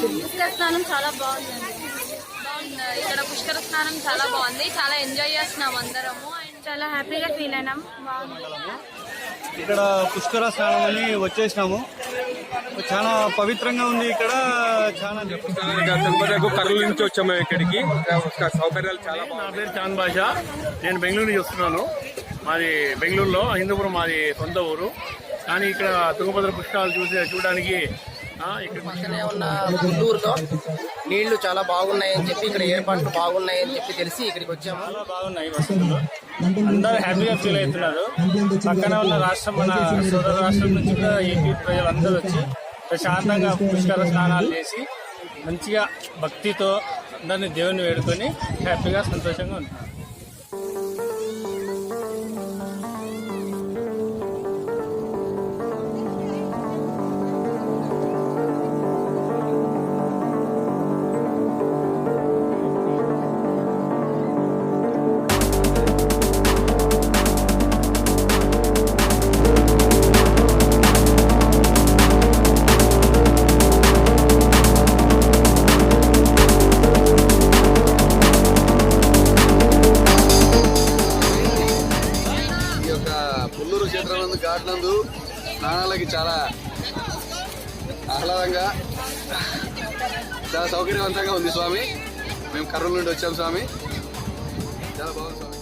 పుష్కర స్నానం చాలా బాగుందండి బాగుంది. ఇక్కడ పుష్కర స్నానం చాలా బాగుంది. చాలా ఎంజాయ్ చేస్తున్నాం అందరము. అండ్ చాలా హ్యాపీగా ఫీల్ అయినాం. బాగుంది. ఇక్కడ పుష్కర స్నానం అని వచ్చేసినాము. చాలా పవిత్రంగా ఉంది ఇక్కడ. చాలా తిరుపతి కర్నూలు నుంచి వచ్చాము ఇక్కడికి. ఇక్కడ సౌకర్యాలు చాలా నా పేరు చాంద్ బాషా. నేను బెంగళూరు నుంచి వస్తున్నాను. మాది బెంగళూరులో హిందూపురం మాది సొంత ఊరు. కానీ ఇక్కడ తుంగభద్ర పుష్కరాలు చూసి చూడడానికి ఇక్కడ పక్కనే ఉన్న గుంటూరులో నీళ్ళు చాలా బాగున్నాయని చెప్పి ఇక్కడ ఏర్పాట్లు బాగున్నాయని చెప్పి తెలిసి ఇక్కడికి వచ్చాము. చాలా బాగున్నాయి వసతులు అందరూ హ్యాపీగా ఫీల్ అవుతున్నారు. పక్కన ఉన్న రాష్ట్రం మన సోదర రాష్ట్రం నుంచి కూడా ఏపీ ప్రజలందరూ వచ్చి ప్రశాంతంగా పుష్కర స్నానాలు చేసి మంచిగా భక్తితో అందరినీ దేవుని వేడుకొని హ్యాపీగా సంతోషంగా ఉంటున్నారు. పుల్లూరు క్షేత్రం ఘాట్ నందు స్నానాలకి చాలా ఆహ్లాదంగా చాలా సౌకర్యవంతంగా ఉంది స్వామి. మేము కర్నూలు నుండి వచ్చాం స్వామి. చాలా బాగుంది స్వామి.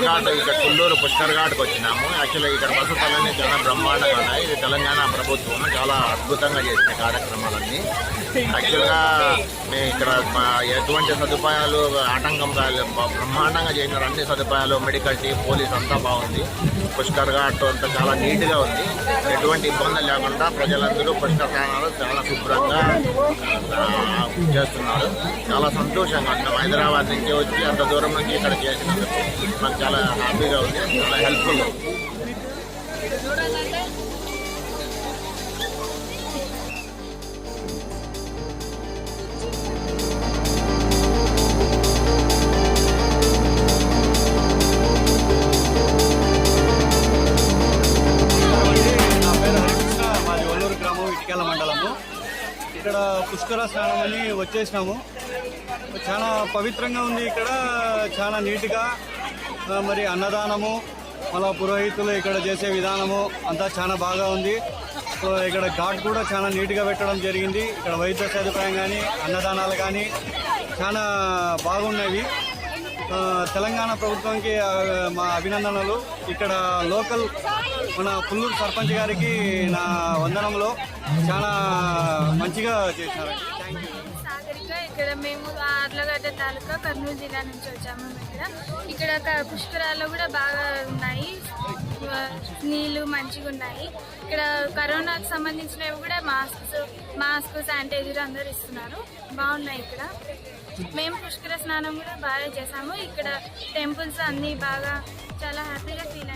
పుష్కర్ ఘాట్ ఇక్కడ కుల్లూరు పుష్కర్ ఘాట్కి వచ్చినాము. యాక్చువల్గా ఇక్కడ వసతులన్నీ చాలా బ్రహ్మాండంగా ఉన్నాయి. ఇది తెలంగాణ ప్రభుత్వం చాలా అద్భుతంగా చేసిన కార్యక్రమాలన్నీ. యాక్చువల్గా మేము ఇక్కడ ఎటువంటి సదుపాయాలు ఆటంకం కాలేదు బ్రహ్మాండంగా చేసినారు. అన్ని సదుపాయాలు మెడికల్ టీం పోలీస్ అంతా బాగుంది. పుష్కర్ ఘాట్ అంతా చాలా నీట్గా ఉంది. ఎటువంటి ఇబ్బంది లేకుండా ప్రజలందరూ పుష్కర్ స్నానాలు చాలా శుభ్రంగా ఆ, చేస్తున్నారు. చాలా సంతోషంగా ఉన్నాం. హైదరాబాద్ నుంచి వచ్చి అంత దూరం నుంచి ఇక్కడ చేసినందుకు మాకు చాలా హ్యాపీగా ఉంది. చాలా హెల్ప్ఫుల్ నా పేరు ఒల్లూరు గ్రామం మండలము. ఇక్కడ పుష్కర స్నానం అని వచ్చేసినాము. చాలా పవిత్రంగా ఉంది ఇక్కడ. చాలా నీట్గా మరి అన్నదానము మళ్ళా పురోహితులు ఇక్కడ చేసే విధానము అంతా చాలా బాగా ఉంది. సో ఇక్కడ ఘాట్ కూడా చాలా నీట్గా పెట్టడం జరిగింది. ఇక్కడ వైద్య సదుపాయం కానీ అన్నదానాలు కానీ చాలా బాగున్నవి తెలంగాణ ప్రభుత్వానికి మా అభినందనలు. ఇక్కడ లోకల్ మన పుల్లూరు సర్పంచ్ గారికి నా వందనంలో చాలా మంచిగా చేశారండి ఇక్కడ మేము ఆర్లగడ్డ తాలూకా కర్నూలు జిల్లా నుంచి వచ్చాము ఇక్కడ. ఇక్కడ పుష్కరాల్లో కూడా బాగా ఉన్నాయి. నీళ్ళు నీళ్ళు మంచిగా ఉన్నాయి. ఇక్కడ కరోనాకు సంబంధించినవి కూడా మాస్క్స్ మాస్క్ శానిటైజర్ అందరు ఇస్తున్నారు. బాగున్నాయి ఇక్కడ. మేము పుష్కర స్నానం కూడా బాగా చేసాము ఇక్కడ టెంపుల్స్ అన్నీ బాగా చాలా హ్యాపీగా ఫీల్